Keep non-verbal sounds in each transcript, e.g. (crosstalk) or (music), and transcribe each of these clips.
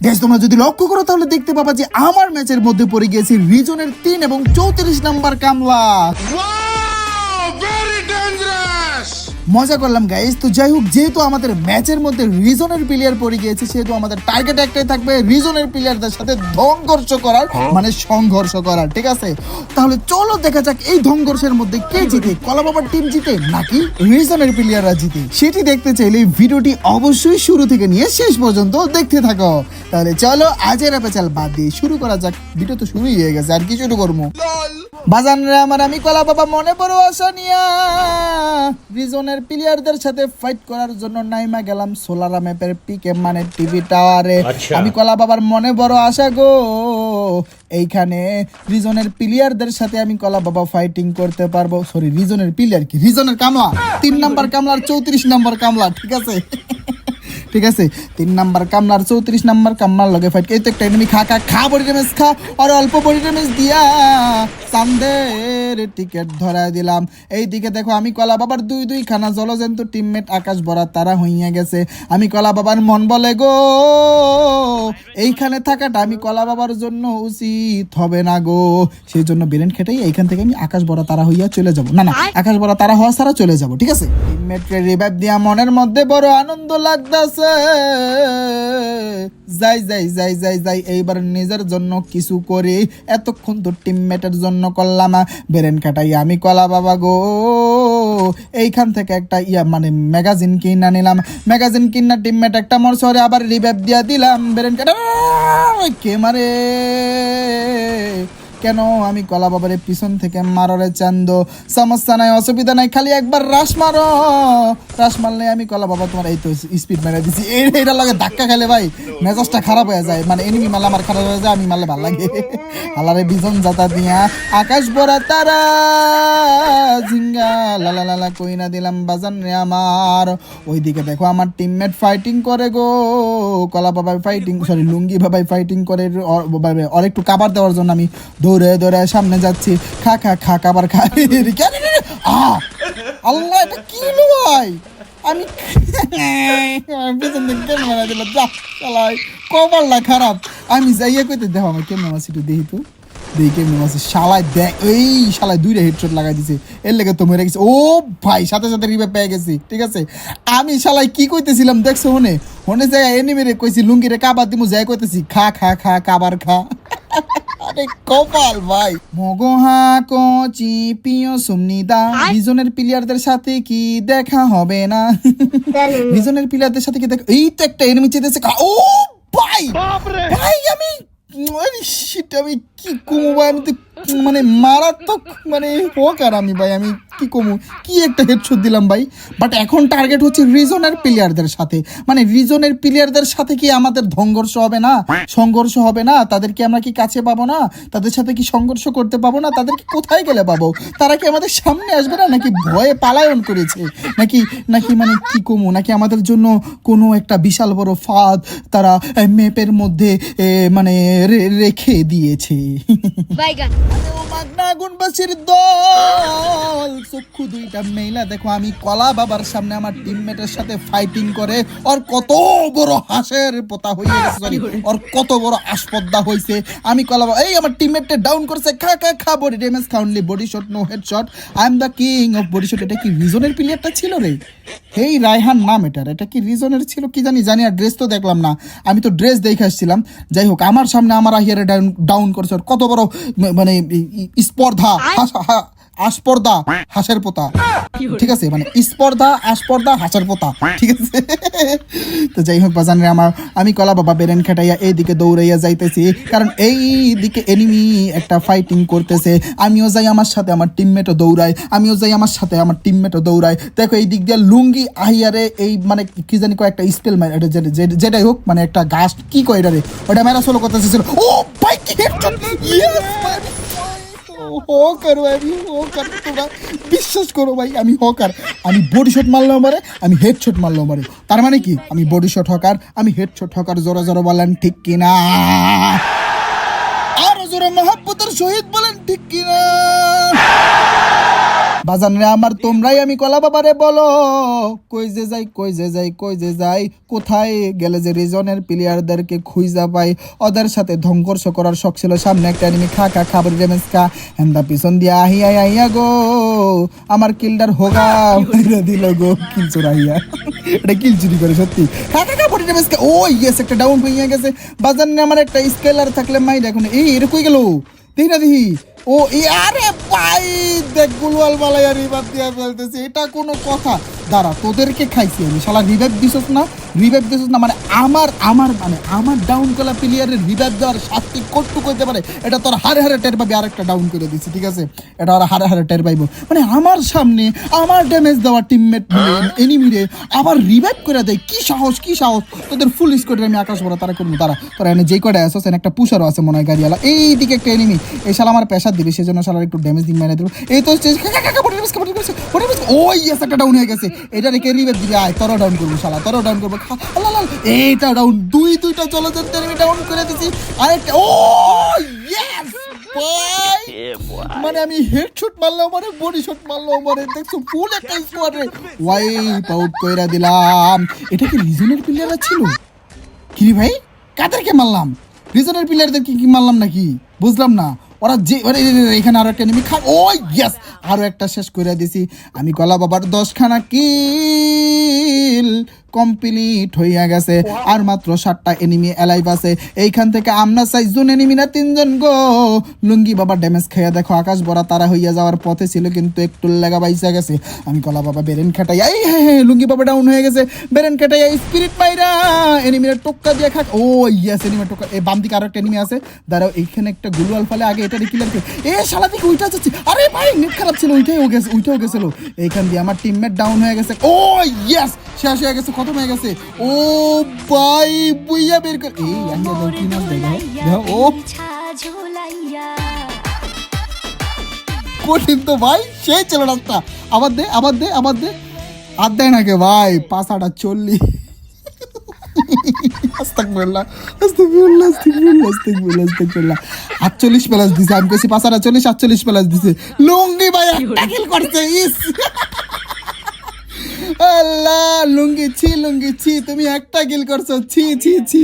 Gas তোমরা যদি লক্ষ্য করো, তাহলে দেখতে পাবা যে আমার ম্যাচের মধ্যে পড়ে গিয়েছে রিজনের তিন এবং চৌত্রিশ নাম্বার কামলা! মজা করলাম গাইস তো যাই হোক যেহেতু আমাদের ম্যাচের মধ্যে রিজনের প্লেয়ার পড়ে গিয়েছে সেহেতু আমাদের টার্গেট একটাই থাকবে রিজনের প্লেয়ারদের সাথে সংঘর্ষ করার মানে সংঘর্ষ করার ঠিক আছে? তাহলে চলো দেখা যাক এই সংঘর্ষের মধ্যে কে জিতে। কলা বাবার টিম জিতে নাকি রিজনের প্লেয়াররা জিতে? সেটি দেখতে চাইলে ভিডিওটি অবশ্যই শুরু থেকে নিয়ে শেষ পর্যন্ত দেখতে থাকো। তাহলে চলো আজের পেচাল বাদ দিয়ে শুরু করা যাক। ভিডিও তো শুরুই হয়ে গেছে আর কি শুরু করব? বাজান রে আমার আমি কলা বাবা মনে পড়ো আসা নিয়া। রিজনের প্লেয়ারদের সাথে ফাইট করার জন্য নাইমা গেলাম সোলার ম্যাপের পিকে মানে টিভি টাওয়ারে। আমি কলা বাবার মনে বড় আশা গো। এইখানে রিজনের প্লেয়ারদের সাথে আমি কলা বাবা ফাইটিং করতে পারব। সরি রিজনের প্লেয়ার কি? রিজনের কামলা। তিন নাম্বার কামলার চৌত্রিশ নাম্বার কামলা ঠিক আছে? ঠিক আছে? তিন নাম্বার কামলার চৌত্রিশ নাম্বার কামলার লগে ফাইট এই তো একটা এনিমি খা খা খা বডি ড্যামেজ খা। আর অল্প বডি ড্যামেজ দিয়া। চান্দের টিকেট ধরায় দিলাম। এই দিকে দেখো আমি কলা বাবার দুই দুই খানা জলজন্ত টিমমেট আকাশ ভরা তারা হইয়া গেছে। আমি কলা বাবার মন বলে গো এইখানে থাকাটা আমি কলা বাবার জন্য উচিত হবে না গো। সেই জন্য বিলেন খেটেই এইখান থেকে আমি আকাশ ভরা তারা হইয়া চলে যাব। না না আকাশ ভরা তারা হওয়া ছাড়া চলে যাব ঠিক আছে? টিমমেটকে রিভাইভ দিয়া মনের মধ্যে বড় আনন্দ লাগতাছে। যাই যাই যাই যাই যাই এইবার নিজের জন্য কিছু করি। এতক্ষণ তো টিমমেটের জন্য করলাম বেরেন কাটাই আমি কলা বাবা গো। এইখান থেকে একটা ইয়া মানে ম্যাগাজিন কিনা নিলাম। ম্যাগাজিন কিনা টিমমেট একটা মোর শহরে আবার রিভ্যাপ দিয়া দিলাম। বেরেন কাটা কে মারে? কেন? আমি কলা বাবারে পিছন থেকে মাররে চান্দ। সমস্যা নাই, অসুবিধা নাই, খালি একবার রাস মারো। রাস মারলে আমি কলা বাবা তোমার এই তো স্পিড মেরে দিছি। এই- এইটার লাগে ধাক্কা খেলে ভাই মেজাজটা খারাপ হয়ে যায়। মানে এনিমি মারলে আমার খারাপ হয়ে যায়, আমি মারলে ভালো লাগে। আলারে বিজন যাতা দিয়া, আকাশ বড়া তারা, ঝিঙ্গা লালা লালা কই না দিলাম বাজান রে আমার। ওইদিকে দেখো আমার টিমমেট ফাইটিং করে গো। কলা বাবা ফাইটিং সরি লুঙ্গি বাবাই ফাইটিং করে ওর একটু কাবার দেওয়ার জন্য আমি দৌড়ে দৌড়ে সামনে যাচ্ছি। খা খা খা খাবার খা। আরে, আহ! আল্লাহ এটা কি ভাই? আমি পেছন মারা কপালটা খারাপ। আমি যাইয়া কইতে দেখো আমার কেমন মাছ একটু দেখি তো। দেখি কেমন মাছ। শালায় দেখ এই শালায় দুইটা হেডশট লাগাই দিছে। এর লেগে তো মরে গেছে। ও ভাই সাথে সাথে রিবে পেয়ে গেছি ঠিক আছে? আমি শালায় কি কইতেছিলাম দেখছ হনে হনে যায় এনিমেরে কইছি লুঙ্গিরে কাবার দিমু যাই কইতেছি খা খা খা কাবার খা। (laughs) আরে কপাল ভাই। মগহা কচি পিও সুমনিদা বিজনের প্লেয়ারদের সাথে কি দেখা হবে না? (laughs) রিজনের প্লেয়ারদের সাথে কি দেখা এই তো একটা এনিমি চেতেছে। ও ভাই! ভাই আমি আমি কি কমু ভাই আমি তো মানে মারাত্মক মানে হোক আর আমি ভাই আমি কি কমু? কি একটা হেডশট দিলাম ভাই? বাট এখন টার্গেট হচ্ছে রিজনের প্লেয়ারদের সাথে। মানে রিজনের প্লেয়ারদের সাথে কি আমাদের সংঘর্ষ হবে না? সংঘর্ষ হবে না? তাদেরকে আমরা কি কাছে পাবো না? তাদের সাথে কি সংঘর্ষ করতে পাবো না? তাদেরকে কোথায় গেলে পাবো? তারা কি আমাদের সামনে আসবে না? নাকি ভয়ে পালায়ন করেছে? নাকি নাকি মানে কি কমু? নাকি আমাদের জন্য কোনো একটা বিশাল বড় ফাঁদ তারা মেপের মধ্যে মানে রেখে দিয়েছে? গুণবাসীর দল চক্ষু দুইটা মেলা দেখো আমি কলা বাবার সামনে আমার টিমমেটের সাথে ফাইটিং করে ওর কত বড় হাঁসের পোতা হয়ে গেছে sorry, ওর কত বড় আসপদ্দা হয়েছে আমি কলা বাবা এই আমার টিমমেটটা ডাউন করছে খা খা খা body damage খাউনলি body shot no head shot I am the king of body shot এটা কি রিজনের প্লেয়ারটা ছিল রে? এই রায়হান নাম এটার এটা কি রিজনের ছিল? কি জানি জানি আর ড্রেস তো দেখলাম না। আমি তো ড্রেস দেখে আসছিলাম। যাই হোক আমার সামনে আমার আহিয়ারে ডাউন ডাউন করেছে ওর কত বড় মানে স্পর্ধা আস্পর্ধা হাসের পোতা। ঠিক আছে? মানে স্পর্ধা আস্পর্ধা হাসের পোতা। ঠিক আছে? তো যাই হোক বাজানের আমার আমি কলা বাবা বেরেন খেটাইয়া এইদিকে দৌড়াইয়া যাইতেছি। কারণ এই দিকে এনিমি একটা ফাইটিং করতেছে। আমিও যাই আমার সাথে আমার টিমমেটও দৌড়াই আমিও যাই আমার সাথে আমার টিমমেটও দৌড়াই দেখো এই দিক দিয়ে লুঙ্গি আহিয়ারে এই মানে কি জানি কয় একটা স্পেল মার যে- যেটাই হোক মানে একটা গাছ কি কয় এটা রে ওটা মেরা সোলো করতেছে ও ভাই কি! হকার আমি হকার বিশ্বাস করো ভাই, আমি হকার। আমি বডি শট মারলাম মারে আমি হেড শট মারলাম মারে তার মানে কি? আমি বডি শট হকার, আমি হেড শট হকার, জোরা জোরা বলেন, ঠিক কিনা? আর জোরে মহাব্বতের শহীদ বলেন, ঠিক কিনা? বাজান রে আমার, তোমরাই আমি কলা বাবারে বলো। কই যে যাই, কই যে যাই, কই যে যাই, কোথায় গেলে যে রিজনের প্লেয়ারদেরকে খুঁজা পাই। ওদের সাথে ধ্বংস করার শখ ছিল, সামনে একটা এনিমি খা খা খাবার ড্যামেজ খা। হেন্দা পিছন দিয়া আহিয়া আইয়া গো আমার কিলডার হোগা দিল গো, কিল চোরাইয়া এটা কিল চুরি করে, সত্যি। খা খা খা বডি খা। ও ইয়েস একটা ডাউন হয়ে গেছে। বাজার নিয়ে আমার একটা স্কেলার থাকলে মাই দেখুন এই এটা কই গেল? দেখি না দেখি ও আরে ভাই, দেখ, গুলওয়াল মালাই আর রিভাইভ দিয়া ফেলতেছে। এটা কোনো কথা। দাঁড়া, তোদেরকে খাইছি আমি। শালা রিভাইভ দিছস না? রিভাইভ দিছস না? মানে আমার আমার মানে আমার ডাউন করা প্লেয়ারের রিভাইভ দেওয়ার শাস্তি কটটু করতে পারে? এটা তোর হারে হারে টের পাবি, আরেকটা ডাউন করে দিছি, ঠিক আছে? এটা ওরা হারে হারে টের পাইবো। মানে আমার সামনে আমার ড্যামেজ দেওয়া টিমমেট এনিমিরে আবার রিভাইভ করে দেয়, কি সাহস কি সাহস? তোদের ফুল স্কোয়াডে আমি আকাশ ভরা, তারা করব, তারা। তোরা এনে যেই কটা আসছ একটা পুষারও আছে মনে হয় গাড়িওয়ালা। এই দিকে একটা এনিমি এই শালা আমার প্রেশার দিবে, সেই জন্য শালার একটু ড্যামেজ দিন মেরে দেবো। এই তো ওই একটা ডাউন হয়ে গেছে। এটা রেখে রিভাইভ দিবে, আয়, তোরও ডাউন করব শালা, তোরও ডাউন করব। এইটা ডাউন দুই দুইটা চলচ্চিত্র আমি ডাউন করে দিছি। আরেকটা ও ইয়েস ভাই মানে আমি হেডশট মারলেও মানে বডি শট মারলেও মানে দেখছ ফুল একটা স্কোয়াডে ওয়াইপ আউট কইরা দিলাম। এটা কি রিজনের প্লেয়ার ছিল? কি রে ভাই? কাদেরকে মারলাম? রিজনের প্লেয়ারদের কি কি মারলাম নাকি? বুঝলাম না। ওরা যে এখানে আরও একটা নেমি খা ও ইয়েস আরও একটা শেষ করে দিছি। আমি কলা বাবার দশখানা কিল কমপ্লিট হইয়া গেছে। আর মাত্র সাতটা এনিমি অ্যালাইভ আছে। এইখান থেকে আমরা চাইজন এনিমি না তিনজন গো। লুঙ্গি বাবা ড্যামেজ খেয়ে দেখো আকাশ বড়া তারা হইয়া যাওয়ার পথে ছিল কিন্তু একটু লেগা বাইসা গেছে। আমি কলা বাবা বেরেন খাটাইয়া এই হ্যাঁ হ্যাঁ লুঙ্গি বাবা ডাউন হয়ে গেছে। বেরেন খাটাইয়া স্পিরিট মাইরা এনিমিরা টোক্কা দিয়ে খাক ও ইয়াস এনিমি টোক্কা এই বাম দিকে আরও একটা এনিমি আছে। দাঁড়াও এইখানে একটা গুলওয়াল ফালে আগে এটা কিলার এ শালা দিকে ওইটা যাচ্ছে। আরে ভাই নেট খারাপ ছিল ওইটাই ও গেছে ওইটাও গেছিল। এইখান দিয়ে আমার টিমমেট ডাউন হয়ে গেছে। ও ইয়েস শেষ হয়ে গেছে খতম হয়ে গেছে। ও ভাই বুইয়া বের কর এই আইয়া দাও কি দেখো। দেখো ও। কঠিন তো ভাই সেই ছিল রাস্তা। আবার দে আবার দে আবার দে। আর দেয় নাকি ভাই পাঁচ আটা চল্লিশ। আস্তাগফিরুল্লাহ আস্তাগফিরুল্লাহ আস্তাগফিরুল্লাহ আস্তাগফিরুল্লাহ আস্তাগফিরুল্লাহ। 48 প্লাস দিছে, আমি কইছি পাঁচ আটা চল্লিশ 48 প্লাস দিছে। লুঙ্গি ভাই একটা করছে, ইস। আল্লাহ, লুঙ্গি ছি লুঙ্গি ছি, তুমি একটা কিল করছ, ছি ছি ছি।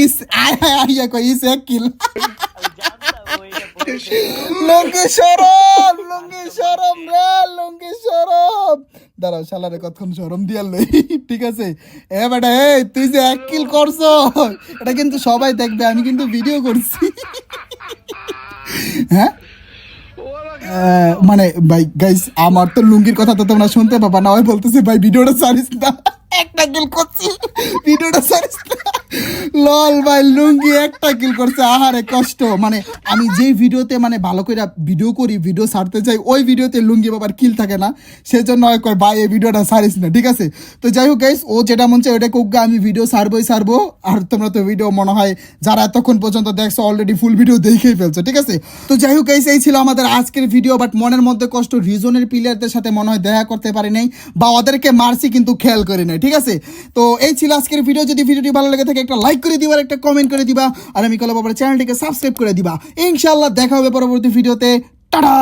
ইস, আয় আয় আইয়া কই ইস, এক কিল। লুঙ্গি সরম লুঙ্গি সরম রে, লুঙ্গি সরম। দাঁড়াও, শালারে কতক্ষণ সরম দিয়ার লই, ঠিক আছে? এ বেটা, এই, তুই যে এক কিল করছ, এটা কিন্তু সবাই দেখবে, আমি কিন্তু ভিডিও করছি। হ্যাঁ? মানে ভাই গাইস আমার তো লুঙ্গির কথা তো তোমরা শুনতে পাবা না, ওই বলতেছে, ভাই ভিডিওটা সারিস না। একটা কিল করছি ভিডিওটা সারিস না। লল ভাই, লুঙ্গি একটা কিল করছে, আহারে কষ্ট। মানে আমি যেই ভিডিওতে মানে ভালো করে ভিডিও করি ভিডিও ছাড়তে চাই ওই ভিডিওতে লুঙ্গি বাবার কিল থাকে না। সেজন্য ওই কয়, ভাই, এই ভিডিওটা সারিস না ঠিক আছে? তো যাই হোক গাইস ও যেটা মন চায় ওটা কোক আমি ভিডিও ছাড়বোই, ছাড়বো। আর তোমরা তো ভিডিও মনে হয় যারা এতক্ষণ পর্যন্ত দেখছ অলরেডি ফুল ভিডিও দেখেই ফেলছো, ঠিক আছে? তো যাই হোক গাইস এই ছিল আমাদের আজকের ভিডিও বাট মনের মধ্যে কষ্ট রিজনের প্লেয়ারদের সাথে মনে হয় দেখা করতে পারি নাই, বা ওদেরকে মারছি কিন্তু খেয়াল করি নাই, ঠিক আছে? তো এই ছিল আজকের ভিডিও যদি ভিডিওটি ভালো লেগে থাকে একটা লাইক করে দিবা একটা কমেন্ট করে দিবা। আর আমি কলা বাবার চ্যানেলটিকে সাবস্ক্রাইব করে দিবা। ইনশাল্লাহ দেখা হবে পরবর্তী ভিডিওতে টাটা!